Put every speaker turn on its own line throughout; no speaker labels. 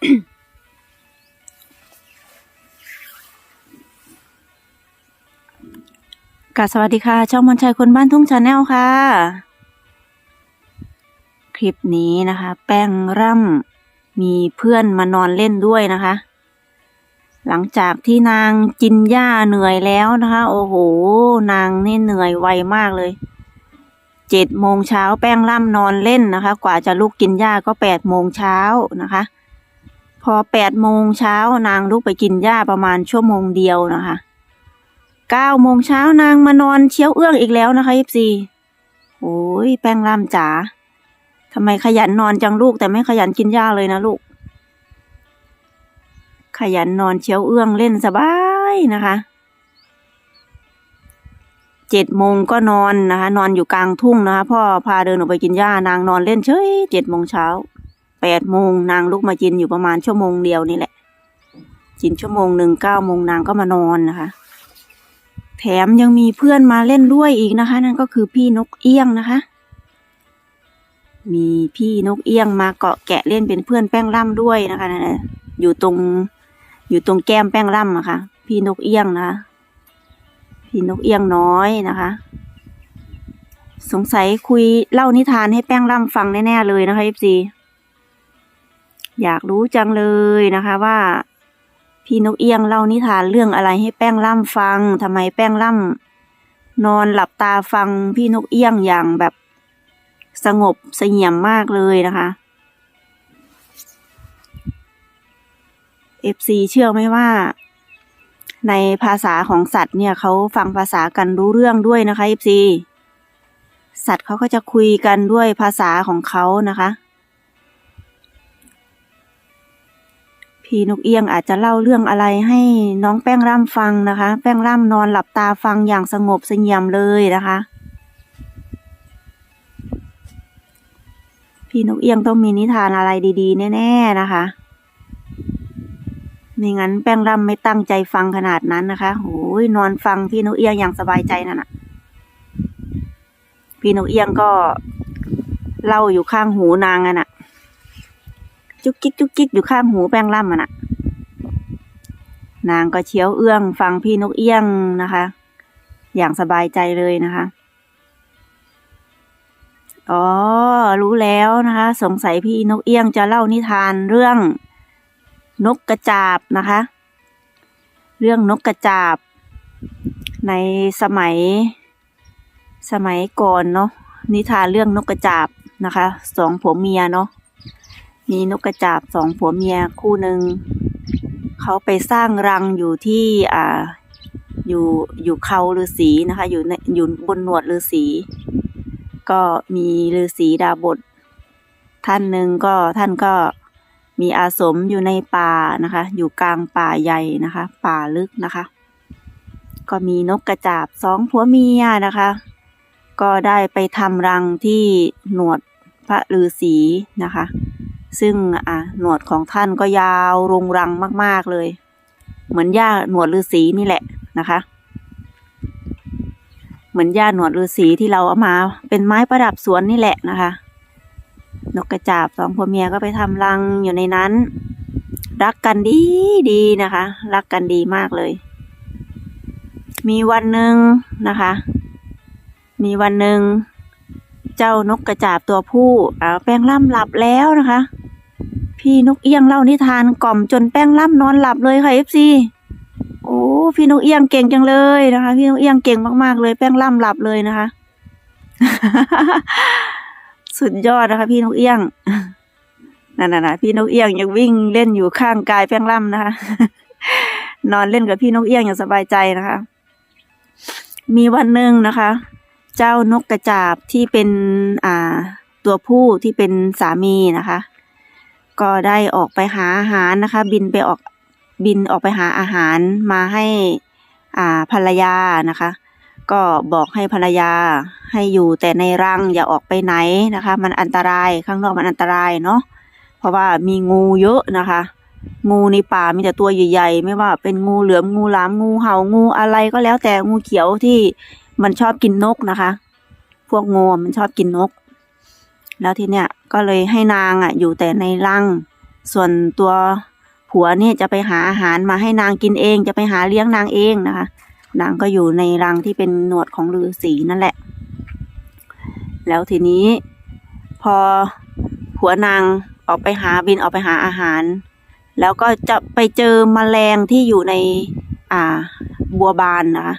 กาสวัสดีค่ะ ช่องมนชัยคนบ้านทุ่งชาแนลค่ะ คลิปนี้นะคะ แป้งร่ำมีเพื่อนมานอนเล่นด้วยนะคะ หลังจากที่นางกินหญ้าเหนื่อยแล้วนะคะ โอ้โห นางนี่เหนื่อยไวมากเลยเจ็ดโมงเช้าแป้งร่ำนอนเล่นนะคะ กว่าจะลุกกินหญ้าก็แปดโมงเช้านะคะ พอแปดโมงเช้านางลุกไปกินหญ้าประมาณชั่วโมงเดียวนะคะเก้าโมงเช้านางมานอนเชียวเอื้องอีกแล้วนะคะยิบซีโอ้ยแป้งล่ามจ๋าทำไมขยันนอนจังลูกแต่ไม่ขยันกินหญ้าเลยนะลูก ขยันนอนเชียวเอื้องเล่นสบายนะคะเจ็ดโมงก็นอนนะคะ นอนอยู่กลางทุ่งนะคะ พ่อพาเดินออกไปกินหญ้านางนอนเล่นเฉยเจ็ดโมงเช้า แปดโมงนางลุกมากินอยู่ประมาณชั่วโมงเดียวนี่แหละกินชั่วโมงหนึ่งเก้าโมงนางก็มานอนนะคะ แถมยังมีเพื่อนมาเล่นด้วยอีกนะคะ นั่นก็คือพี่นกเอี้ยงนะคะ มีพี่นกเอี้ยงมาเกาะแกะเล่นเป็นเพื่อนแป้งล่ำด้วยนะคะนั่นอยู่ตรงอยู่ตรงแก้มแป้งล่ำอะค่ะพี่นกเอี้ยงนะคะพี่นกเอี้ยงน้อยนะคะ สงสัยคุยเล่านิทานให้แป้งล่ำฟังแน่ๆเลยนะคะเอฟซี อยากรู้จังเลยนะคะว่า พี่นกเอี้ยงเล่านิทานเรื่องอะไรให้แป้งล่ำฟังทำไมแป้งล่ำนอนหลับตาฟังพี่นกเอี้ยงอย่างแบบสงบเสงี่ยมมากเลยนะคะเอฟซีเชื่อไหมว่า ในภาษาของสัตว์เนี่ยเขาฟังภาษากันรู้เรื่องด้วยนะคะเอฟซีสัตว์เขาก็จะคุยกันด้วยภาษาของเขานะคะ พี่นกเอี้ยงอาจจะเล่าเรื่องอะไรให้น้องแป้งร่ำฟังนะคะ แป้งร่ำนอนหลับตาฟังอย่างสงบเสงี่ยมเลยนะคะ พี่นกเอี้ยงต้องมีนิทานอะไรดีๆ แน่ๆนะคะไม่งั้นแป้งร่ำไม่ตั้งใจฟังขนาดนั้นนะคะโอ้ยนอนฟังพี่นกเอี้ยงอย่างสบายใจนั่นนะพี่นกเอี้ยงก็เล่าอยู่ข้างหูนางอะน่ะ จุกจิกจุกจิกอยู่ข้างหูแป้งล่ำอะน่ะนางก็เชียวเอื้องฟังพี่นกเอี้ยงนะคะ อย่างสบายใจเลยนะคะ อ๋อ รู้แล้วนะคะ สงสัยพี่นกเอี้ยงจะเล่านิทานเรื่องนกกระจาบนะคะ เรื่องนกกระจาบ ในสมัย สมัยก่อนเนาะนิทานเรื่องนกกระจาบนะคะ สองผัวเมียเนาะ มีนกกระจาบสองผัวเมียคู่หนึ่งเขาไปสร้างรังอยู่ที่อ่าอยู่อยู่เขาฤาษีนะคะ อยู่ในอยู่บนหนวดฤาษีก็มีฤาษีดาบท ท่านหนึ่งก็ท่านก็มีอาสมอยู่ในป่านะคะ อยู่กลางป่าใหญ่นะคะ ป่าลึกนะคะ ก็มีนกกระจาบสองผัวเมียนะคะ ก็ได้ไปทำรังที่หนวดพระฤาษีนะคะ ซึ่งอะหนวดของท่านก็ยาวรงรังมาก ๆเลย เหมือนหญ้าหนวดฤาษีนี่แหละนะคะ เหมือนหญ้าหนวดฤาษีที่เราเอามาเป็นไม้ประดับสวนนี่แหละนะคะ นกกระจาบสองผัวเมียก็ไปทำรังอยู่ในนั้น รักกันดีดีนะคะ รักกันดีมากเลย มีวันหนึ่งนะคะ มีวันหนึ่งเจ้านกกระจาบตัวผู้อ่าแป้งล่ำหลับแล้วนะคะ พี่นกเอี้ยงเล่านิทานกล่อมจนแป้งล่ำนอนหลับเลยค่ะเอฟซีโอ้พี่นกเอี้ยงเก่งจังเลยนะคะ พี่นกเอี้ยงเก่งมากๆ เลยแป้งล่ำหลับเลยนะคะ สุดยอดนะคะ พี่นกเอี้ยงนั่นน่ะพี่นกเอี้ยงยังวิ่งเล่นอยู่ข้างกายแป้งล่ำนะคะ นอนเล่นกับพี่นกเอี้ยงอย่างสบายใจนะคะ มีวันหนึ่งนะคะ เจ้านกกระจาบที่เป็นอ่าตัวผู้ที่เป็นสามีนะคะ ก็ได้ออกไปหาอาหารนะคะ บินไปออกบินออกไปหาอาหารมาให้อ่าภรรยานะคะ ก็บอกให้ภรรยาให้อยู่แต่ในรังอย่าออกไปไหนนะคะ มันอันตรายข้างนอกมันอันตรายเนาะเพราะว่ามีงูเยอะนะคะ งูในป่ามีแต่ตัวใหญ่ๆ ไม่ว่าเป็นงูเหลือมงูหลามงูเห่างูอะไรก็แล้วแต่งูเขียวที่มันชอบกินนกนะคะ พวกงูมันชอบกินนก แล้วทีเนี้ยก็เลยให้นางอะอยู่แต่ในรัง ส่วนตัวผัวเนี่ยจะไปหาอาหารมาให้นางกินเอง จะไปหาเลี้ยงนางเองนะคะ นางก็อยู่ในรังที่เป็นหนวดของฤาษีนั่นแหละ แล้วทีนี้พอผัวนางออกไปหาบินออกไปหาอาหาร แล้วก็จะไปเจอมแมลงที่อยู่ในอ่าบัวบานนะคะ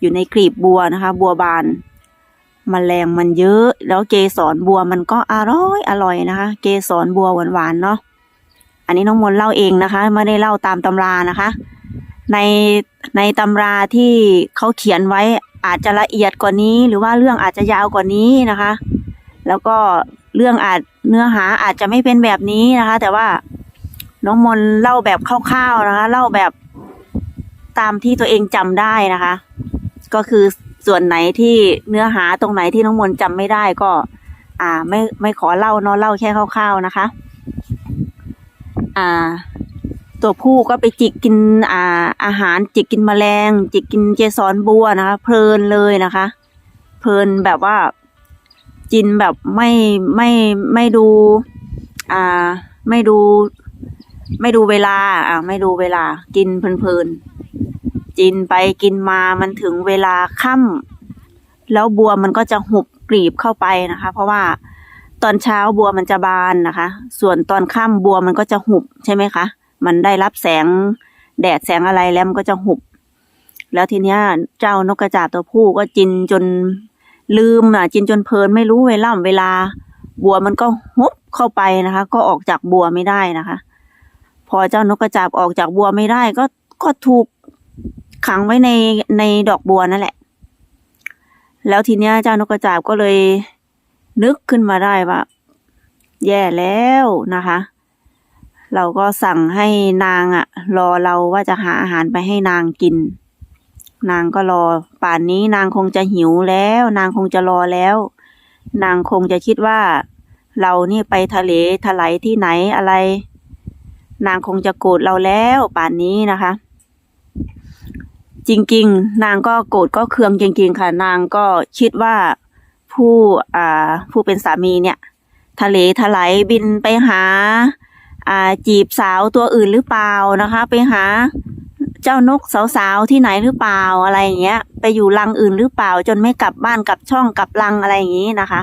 อยู่ในกลีบบัวนะคะ บัวบาน มแมลงมันเยอะ แล้วเกสรบัวมันก็อร่อยอร่อยนะคะ เกสรบัวหวานๆเนาะอันนี้น้องมนเล่าเองนะคะ ไม่ได้เล่าตามตำรานะคะ ในในตำราที่เขาเขียนไว้อาจจะละเอียดกว่านี้ หรือว่าเรื่องอาจจะยาวกว่านี้นะคะ แล้วก็เรื่องอาจเนื้อหาอาจจะไม่เป็นแบบนี้นะคะ แต่ว่าน้องมนเล่าแบบคร่าวๆนะคะ เล่าแบบตามที่ตัวเองจำได้นะคะ ก็คือ ส่วนไหนที่เนื้อหาตรงไหนที่น้องมนต์จำไม่ได้ก็ อ่า ไม่ไม่ขอเล่าเนาะเล่าแค่คร่าวๆนะคะ อ่า ตัวผู้ก็ไปจิกกินอ่า อาหารจิกกินแมลง จิกกินเจสรบัวนะคะ เพลินเลยนะคะ เพลินแบบว่ากินแบบไม่ไม่ไม่ดู อ่า ไม่ดู ไม่ดูเวลา อ่า ไม่ดูเวลา กินเพลินๆ กินไปกินมามันถึงเวลาค่ำแล้วบัวมันก็จะหุบกลีบเข้าไปนะคะ เพราะว่าตอนเช้าบัวมันจะบานนะคะ ส่วนตอนค่ำบัวมันก็จะหุบใช่ไหมคะ มันได้รับแสงแดดแสงอะไรแล้วมันก็จะหุบ แล้วทีเนี้ยเจ้านกกระจาบตัวผู้ก็กินจนลืมอะกินจนเพลินไม่รู้เวลาเวลา บัวมันก็หุบเข้าไปนะคะ ก็ออกจากบัวไม่ได้นะคะ พอเจ้านกกระจาบออกจากบัวไม่ได้ก็ก็ถูก ขังไว้ในในดอกบัวนั่นแหละ แล้วทีเนี้ยเจ้านกกระจาบก็เลยนึกขึ้นมาได้ว่า แย่แล้วนะคะ เราก็สั่งให้นางอะรอเราว่าจะหาอาหารไปให้นางกิน นางก็รอ ป่านนี้นางคงจะหิวแล้ว นางคงจะรอแล้ว นางคงจะคิดว่า เรานี่ไปทะเลถลายที่ไหนอะไร นางคงจะโกรธเราแล้ว ป่านนี้นะคะ จริง ๆ นางก็โกรธก็เคืองจริง ๆ ค่ะ นางก็คิดว่าผู้อ่าผู้เป็นสามีเนี่ย ทะเลถลายบินไปหาอ่าจีบสาวตัวอื่นหรือเปล่านะคะ ไปหาเจ้านกสาวๆที่ไหนหรือเปล่าอะไรอย่างเงี้ย ไปอยู่รังอื่นหรือเปล่า จนไม่กลับบ้านกลับช่องกลับรังอะไรอย่างงี้นะคะ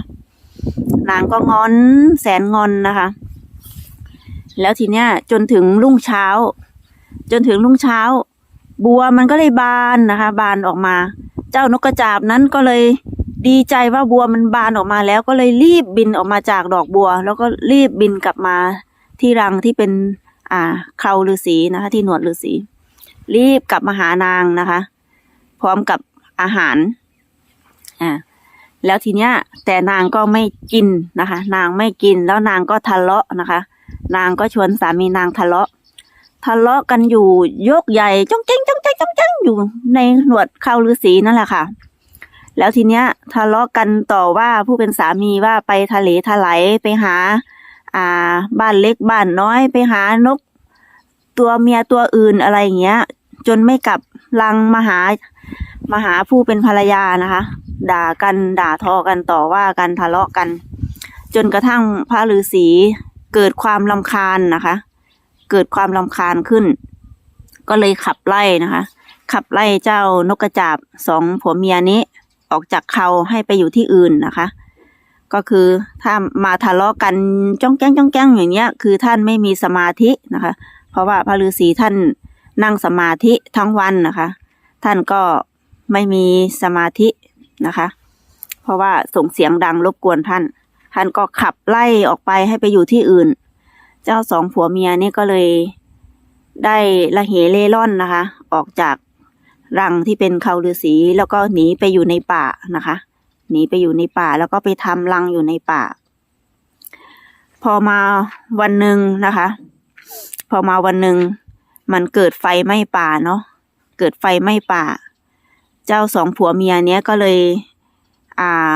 นางก็งอนแสนงอนนะคะ แล้วทีเนี้ยจนถึงรุ่งเช้า จนถึงรุ่งเช้า บัวมันก็เลยบานนะคะ บานออกมา เจ้านกกระจาบนั้นก็เลยดีใจว่าบัวมันบานออกมาแล้วก็เลยรีบบินออกมาจากดอกบัว แล้วก็รีบบินกลับมาที่รังที่เป็น อ่าเคราฤาษีนะคะ ที่หนวดฤาษีรีบกลับมาหานางนะคะ พร้อมกับอาหารอ่าแล้วทีเนี้ย แต่นางก็ไม่กินนะคะ นางไม่กินแล้วนางก็ทะเลาะนะคะ นางก็ชวนสามีนางทะเลาะ ทะเลาะกันอยู่ยกใหญ่จ้องเจ้งจ้องเจ้งจ้องเจ้งอยู่ในหนวดข้าวฤาษีนั่นแหละค่ะ แล้วทีเนี้ยทะเลาะกันต่อว่าผู้เป็นสามีว่าไปทะเลถลายไปหา อ่า บ้านเล็กบ้านน้อยไปหานก ตัวเมียตัวอื่นอะไรอย่างเงี้ย จนไม่กลับรังมาหามาหาผู้เป็นภรรยานะคะ ด่ากันด่าทอกันต่อว่ากันทะเลาะกัน จนกระทั่งพระฤาษีเกิดความลำคาญนะคะ เกิดความลำคาญขึ้น ก็เลยขับไล่นะคะ ขับไล่เจ้านกกระจาบสองผัวเมียนี้ออกจากเขาให้ไปอยู่ที่อื่นนะคะ ก็คือถ้ามาทะเลาะกันจ้องแก้งจ้องแก้งอย่างเนี้ย คือท่านไม่มีสมาธินะคะ เพราะว่าพระฤาษีท่านนั่งสมาธิทั้งวันนะคะ ท่านก็ไม่มีสมาธินะคะ เพราะว่าส่งเสียงดังรบกวนท่าน ท่านก็ขับไล่ออกไปให้ไปอยู่ที่อื่น เจ้าสองผัวเมียนี่ก็เลยได้ละเหเล่ร่อนนะคะ ออกจากรังที่เป็นเขาฤาษีแล้วก็หนีไปอยู่ในป่านะคะ หนีไปอยู่ในป่าแล้วก็ไปทำรังอยู่ในป่า พอมาวันหนึ่งนะคะ พอมาวันหนึ่งมันเกิดไฟไหม้ป่าเนาะเกิดไฟไหม้ป่า เจ้าสองผัวเมียเนี้ยก็เลยอ่า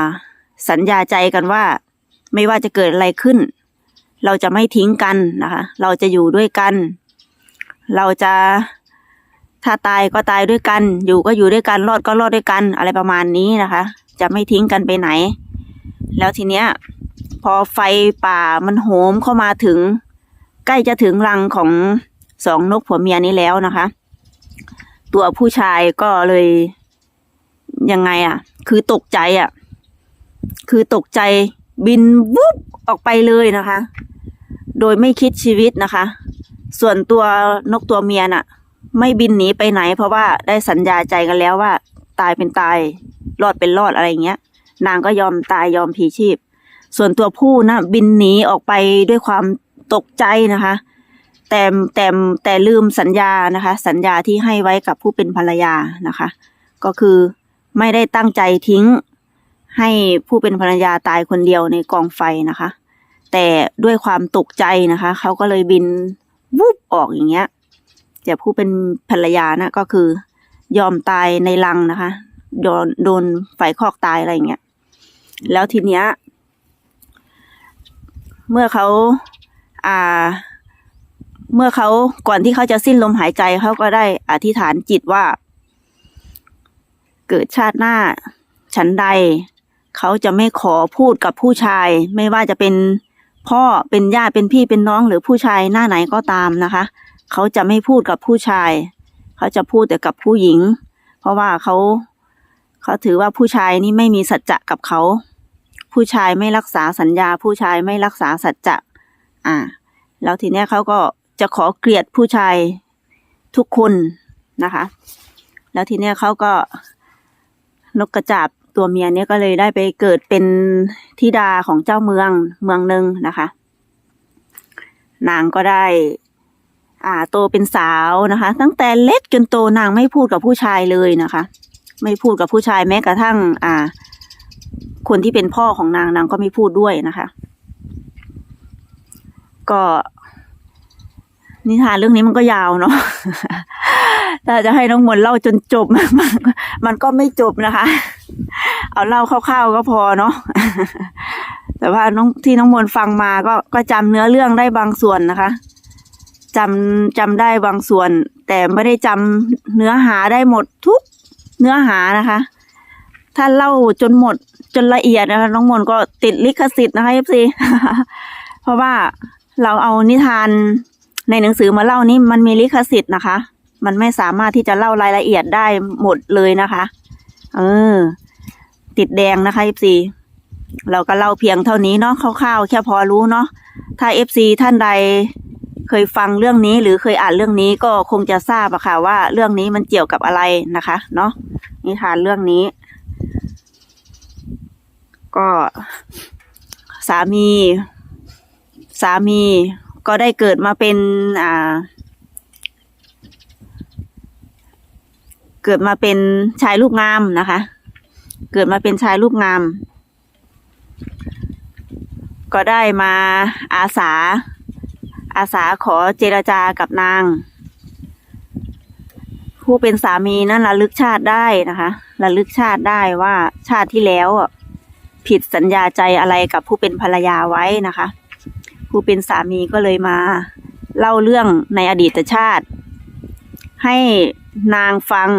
สัญญาใจกันว่า ไม่ว่าจะเกิดอะไรขึ้น เราจะไม่ทิ้งกันนะคะ เราจะอยู่ด้วยกัน เราจะถ้าตายก็ตายด้วยกัน อยู่ก็อยู่ด้วยกัน รอดก็รอดด้วยกัน อะไรประมาณนี้นะคะ จะไม่ทิ้งกันไปไหน แล้วทีเนี้ย พอไฟป่ามันโหมเข้ามาถึง ใกล้จะถึงรังของสองนกผัวเมียนี้แล้วนะคะ ตัวผู้ชายก็เลยยังไงอะ คือตกใจอะ คือตกใจ บินวุบออกไปเลยนะคะ โดยไม่คิดชีวิตนะคะ ส่วนตัวนกตัวเมียน่ะ ไม่บินหนีไปไหน เพราะว่าได้สัญญาใจกันแล้วว่า ตายเป็นตายรอดเป็นรอดอะไรเงี้ย นางก็ยอมตายยอมพีชีพ ส่วนตัวผู้นะบินหนีออกไปด้วยความตกใจนะคะ แต่แต่แต่ลืมสัญญานะคะ สัญญาที่ให้ไว้กับผู้เป็นภรรยานะคะ ก็คือไม่ได้ตั้งใจทิ้ง ให้ผู้เป็นภรรยาตายคนเดียวในกองไฟนะคะ แต่ด้วยความตกใจนะคะ เขาก็เลยบินวุบออกอย่างเงี้ยแต่ผู้เป็นภรรยานะก็คือยอมตายในรังนะคะ โดนโดนไฟคอกตายอะไรเงี้ย แล้วทีเนี้ย เมื่อเขาอ่า เมื่อเขาก่อนที่เขาจะสิ้นลมหายใจเขาก็ได้อธิษฐานจิตว่า เกิดชาติหน้า ฉันใด เขาจะไม่ขอพูดกับผู้ชาย ไม่ว่าจะเป็นพ่อเป็นญาติเป็นพี่เป็นน้องหรือผู้ชายหน้าไหนก็ตามนะคะ เขาจะไม่พูดกับผู้ชาย เขาจะพูดแต่กับผู้หญิง เพราะว่าเขา เขาถือว่าผู้ชายนี่ไม่มีสัจจะกับเขา ผู้ชายไม่รักษาสัญญา ผู้ชายไม่รักษาสัจจะอ่า แล้วทีเนี้ยเขาก็จะขอเกลียดผู้ชายทุกคนนะคะ แล้วทีเนี้ยเขาก็นกกระจาบ ตัวเมียเนี่ยก็เลยได้ไปเกิดเป็นธิดาของเจ้าเมืองเมืองหนึ่งนะคะ นางก็ได้ อ่าโตเป็นสาวนะคะ ตั้งแต่เล็กจนโตนางไม่พูดกับผู้ชายเลยนะคะ ไม่พูดกับผู้ชายแม้กระทั่ง อ่า คนที่เป็นพ่อของนางนางก็ไม่พูดด้วยนะคะ ก็นิทานเรื่องนี้มันก็ยาวเนาะ ถ้าจะให้น้องมนเล่าจนจบมันมันก็ไม่จบนะคะ เอาเล่าคร่าวๆก็พอเนาะแต่ว่าน้องที่น้องมนฟังมาก็ก็จำเนื้อเรื่องได้บางส่วนนะคะจำจำได้บางส่วน แต่ไม่ได้จำเนื้อหาได้หมดทุกเนื้อหานะคะ ถ้าเล่าจนหมดจนละเอียดนะคะน้องมนก็ติดลิขสิทธิ์นะคะเอฟซีเพราะว่าเราเอานิทานในหนังสือมาเล่านี่มันมีลิขสิทธิ์นะคะ มันไม่สามารถที่จะเล่ารายละเอียดได้หมดเลยนะคะ เออ ติดแดงนะคะ FC เราก็เล่าเพียงเท่านี้เนาะคร่าวๆแค่พอรู้เนาะถ้า FC ท่านใดเคยฟังเรื่องนี้หรือเคยอ่านเรื่องนี้ก็คงจะทราบอะค่ะ ว่าเรื่องนี้มันเกี่ยวกับอะไรนะคะ เนาะนิทานเรื่องนี้ ก็สามี สามีก็ได้เกิดมาเป็นอ่า เกิดมาเป็นชายรูปงามนะคะ เกิดมาเป็นชายรูปงาม ก็ได้มาอาสา อาสาขอเจรจากับนาง ผู้เป็นสามีนั้นระลึกชาติได้นะคะระลึกชาติได้ว่าชาติที่แล้วผิดสัญญาใจอะไรกับผู้เป็นภรรยาไว้นะคะ ผู้เป็นสามีก็เลยมาเล่าเรื่องในอดีตชาติ ให้ นางฟัง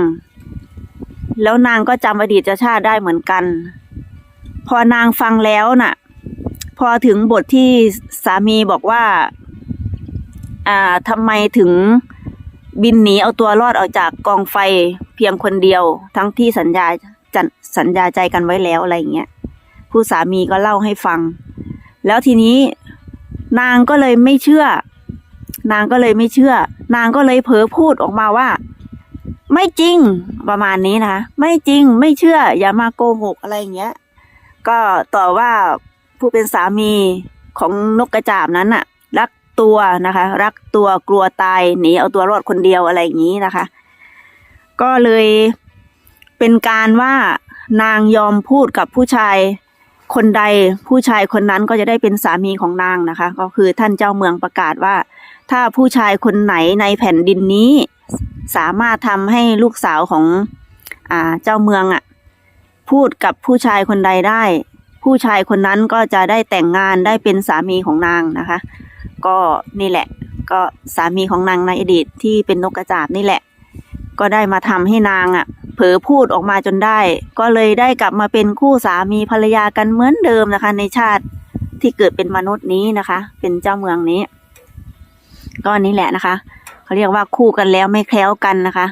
แล้วนางก็จำอดีตชาติได้เหมือนกัน พอนางฟังแล้วน่ะ พอถึงบทที่สามีบอกว่า อ่าทำไมถึงบินหนีเอาตัวรอดออกจากกองไฟเพียงคนเดียว ทั้งที่สัญญาจันสัญญาใจกันไว้แล้วอะไรเงี้ยผู้สามีก็เล่าให้ฟัง แล้วทีนี้นางก็เลยไม่เชื่อ นางก็เลยไม่เชื่อ นางก็เลยเผลอพูดออกมาว่า ไม่จริงประมาณนี้นะคะไม่จริงไม่เชื่อ อย่ามาโกหกอะไรอย่างเงี้ย ก็ต่อว่าผู้เป็นสามีของนกกระจาบนั้นน่ะรักตัวนะคะ รักตัวกลัวตายหนีเอาตัวรอดคนเดียวอะไรอย่างนี้นะคะ ก็เลยเป็นการว่านางยอมพูดกับผู้ชายคนใดผู้ชายคนนั้นก็จะได้เป็นสามีของนางนะคะ ก็คือท่านเจ้าเมืองประกาศว่า ถ้าผู้ชายคนไหนในแผ่นดินนี้ สามารถทำให้ลูกสาวของอ่าเจ้าเมืองอะ พูดกับผู้ชายคนใดได้ ผู้ชายคนนั้นก็จะได้แต่งงานได้เป็นสามีของนางนะคะ ก็นี่แหละ ก็สามีของนางในอดีตที่เป็นนกกระจาบนี่แหละ ก็ได้มาทำให้นางอะ เผลอพูดออกมาจนได้ ก็เลยได้กลับมาเป็นคู่สามีภรรยากันเหมือนเดิมนะคะ ในชาติที่เกิดเป็นมนุษย์นี้นะคะ เป็นเจ้าเมืองนี้ ก็นี่แหละนะคะ เขาเรียกว่าคู่กันแล้วไม่แคล้วกันนะคะ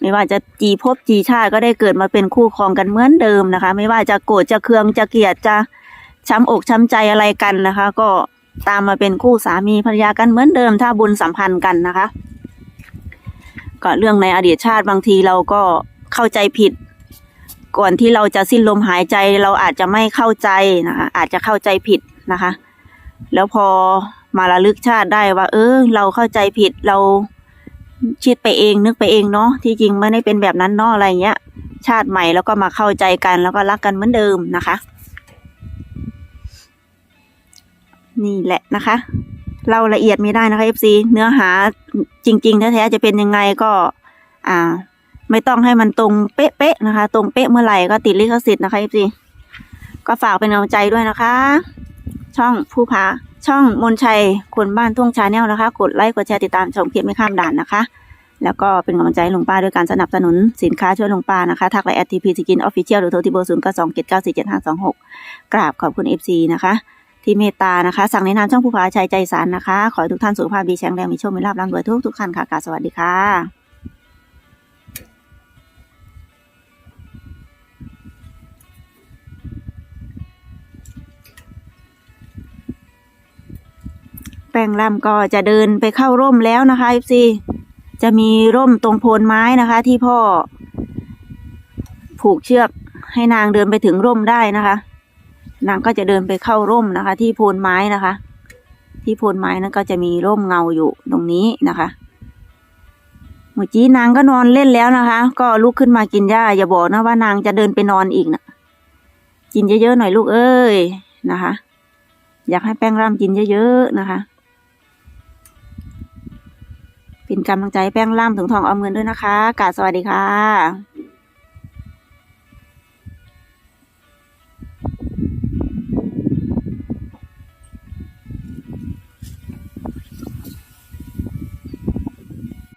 ไม่ว่าจะจีภพจีชาติก็ได้เกิดมาเป็นคู่ครองกันเหมือนเดิมนะคะ ไม่ว่าจะโกรธจะเคืองจะเกลียดจะช้ำอกช้ำใจอะไรกันนะคะ ก็ตามมาเป็นคู่สามีภรรยากันเหมือนเดิม ถ้าบุญสัมพันธ์กันนะคะ ก็เรื่องในอดีตชาติบางทีเราก็เข้าใจผิด ก่อนที่เราจะสิ้นลมหายใจเราอาจจะไม่เข้าใจนะคะ อาจจะเข้าใจผิดนะคะ แล้วพอมาระลึกชาติได้ว่า เออเราเข้าใจผิดเรา คิดไปเองนึกไปเองเนาะที่จริงไม่ได้เป็นแบบนั้นเนาะอะไรเงี้ย ชาติใหม่แล้วก็มาเข้าใจกันแล้วก็รักกันเหมือนเดิมนะคะ นี่แหละนะคะ เราละเอียดไม่ได้นะคะ FC เนื้อหาจริง ๆ แท้ๆจะเป็นยังไงก็อ่า ไม่ต้องให้มันตรงเป๊ะๆนะคะ ตรงเป๊ะเมื่อไหร่ก็ติดลิขสิทธิ์นะคะ FC ก็ฝากเป็นกำลังใจด้วยนะคะ ช่องผู้พา ช่องมนชัยคนบ้านทุ่งชาแนลนะคะ กดไลค์กดแชร์ติดตามชมคลิปไม่ข้ามด่านนะคะ แล้วก็เป็นกำลังใจให้ลุงป้าด้วยการสนับสนุนสินค้าช่วยลุงป้านะคะ ทักไลน์แอดทีพีสกินออฟฟิเชียลหรือโทรที่เบอร์ศูนย์เก้าสองเจ็ดเก้าสี่เจ็ดห้าสองหกกราบขอบคุณเอฟซีนะคะที่เมตตานะคะ สั่งในนามช่องผู้พาชัยใจสารนะคะ ขอให้ทุกท่านสุขภาพดีแข็งแรงมีโชคมีลาภร่ำรวยทุกทุกๆท่านค่ะกาสวัสดีค่ะ แป้งล่ำก็จะเดินไปเข้าร่มแล้วนะคะ FC จะมีร่มตรงโพนไม้นะคะ ที่พ่อ ผูกเชือกให้นางเดินไปถึงร่มได้นะคะ นางก็จะเดินไปเข้าร่มนะคะ ที่โพนไม้นะคะ ที่โพนไม้นั้นก็จะมีร่มเงาอยู่ตรงนี้นะคะเมื่อกี้นางก็นอนเล่นแล้วนะคะ ก็ลุกขึ้นมากินหญ้าอย่าบอกนะว่านางจะเดินไปนอนอีกนะกินเยอะๆหน่อยลูกเอ้ยนะคะ อยากให้แป้งร่ำกินเยอะๆนะคะ เป็นกำลังใจแป้งล่ำถึงทองเอาเงินด้วยนะคะกาสวัสดีค่ะ